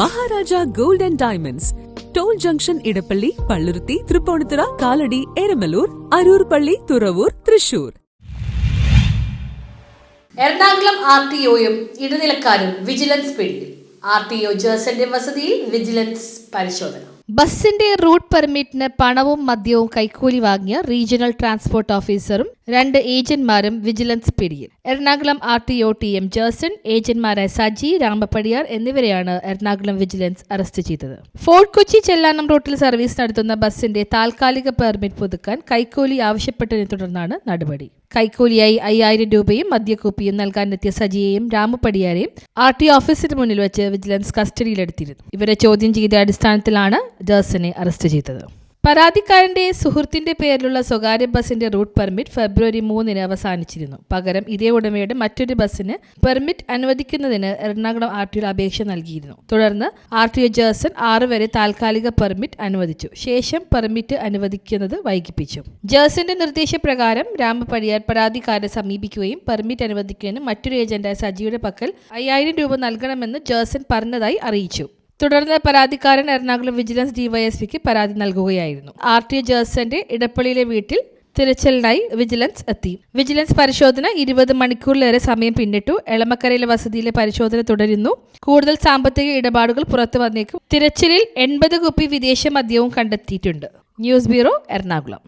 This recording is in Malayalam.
Maharaja gold and diamonds. Toll junction Edappally Palluruthy Tripunithura Kalady Eramalloor Aroor പള്ളി തുറവൂർ തൃശൂർ. എറണാകുളം ആർ ടി ഒയും ഇടനിലക്കാരും വിജിലൻസ് പിടിയിൽ ആർ ടി ഒ ജേഴ്സന്റെ വസതിയിൽ വിജിലൻസ് പരിശോധന. ബസിന്റെ റൂട്ട് പെർമിറ്റിന് പണവും മദ്യവും കൈക്കൂലി വാങ്ങിയ റീജിയണൽ ട്രാൻസ്പോർട്ട് ഓഫീസറും രണ്ട് ഏജന്റ്മാരും വിജിലൻസ് പിടിയിൽ. Ernakulam R T O T M Jerson ഏജന്റ്മാരായ Saji Ramappadiyar എന്നിവരെയാണ് എറണാകുളം വിജിലൻസ് അറസ്റ്റ് ചെയ്തത്. ഫോർട്ട് കൊച്ചി ചെല്ലാനം റോട്ടിൽ സർവീസ് നടത്തുന്ന ബസിന്റെ താൽക്കാലിക പെർമിറ്റ് പുതുക്കാൻ കൈക്കൂലി ആവശ്യപ്പെട്ടതിനെ തുടർന്നാണ് നടപടി. കൈക്കൂലിയായി അയ്യായിരം രൂപയും മദ്യക്കുപ്പിയും നൽകാനെത്തിയ സജിയെയും രാമപ്പടിയാരെയും ആർ ടി ഓഫീസിന് മുന്നിൽ വെച്ച് വിജിലൻസ് കസ്റ്റഡിയിലെടുത്തിരുന്നു. ഇവരെ ചോദ്യം ചെയ്ത അടിസ്ഥാനത്തിലാണ് ജേഴ്സനെ അറസ്റ്റ് ചെയ്തത്. പരാതിക്കാരന്റെ സുഹൃത്തിന്റെ പേരിലുള്ള സ്വകാര്യ ബസിന്റെ റൂട്ട് പെർമിറ്റ് ഫെബ്രുവരി മൂന്നിന് അവസാനിച്ചിരുന്നു. പകരം ഇതേ ഉടമയുടെ മറ്റൊരു ബസ്സിന് പെർമിറ്റ് അനുവദിക്കുന്നതിന് എറണാകുളം ആർ ടി അപേക്ഷ നൽകിയിരുന്നു. തുടർന്ന് ആർ ടി ഒ ജേഴ്സൺ ആറ് വരെ താൽക്കാലിക പെർമിറ്റ് അനുവദിച്ചു. ശേഷം പെർമിറ്റ് അനുവദിക്കുന്നത് വൈകിപ്പിച്ചു. ജേഴ്സന്റെ നിർദ്ദേശപ്രകാരം രാമപടിയാർ പരാതിക്കാരെ സമീപിക്കുകയും പെർമിറ്റ് അനുവദിക്കുന്നതിന് മറ്റൊരു ഏജന്റായ സജിയുടെ പക്കൽ അയ്യായിരം രൂപ നൽകണമെന്ന് ജേഴ്സൺ പറഞ്ഞതായി അറിയിച്ചു. തുടർന്ന് പരാതിക്കാരൻ എറണാകുളം വിജിലൻസ് ഡിവൈഎസ്പിക്ക് പരാതി നൽകുകയായിരുന്നു. ആർ ടി ജേഴ്സന്റെ ഇടപ്പള്ളിയിലെ വീട്ടിൽ തിരച്ചിലിനായി വിജിലൻസ് എത്തി. വിജിലൻസ് പരിശോധന ഇരുപത് മണിക്കൂറിലേറെ സമയം പിന്നിട്ടു. എളമക്കരയിലെ വസതിയിലെ പരിശോധന തുടരുന്നു. കൂടുതൽ സാമ്പത്തിക ഇടപാടുകൾ പുറത്തു വന്നേക്കും. തിരച്ചിലിൽ എൺപത് കുപ്പി വിദേശ മദ്യവും കണ്ടെത്തിയിട്ടുണ്ട്. News bureau Ernakulam.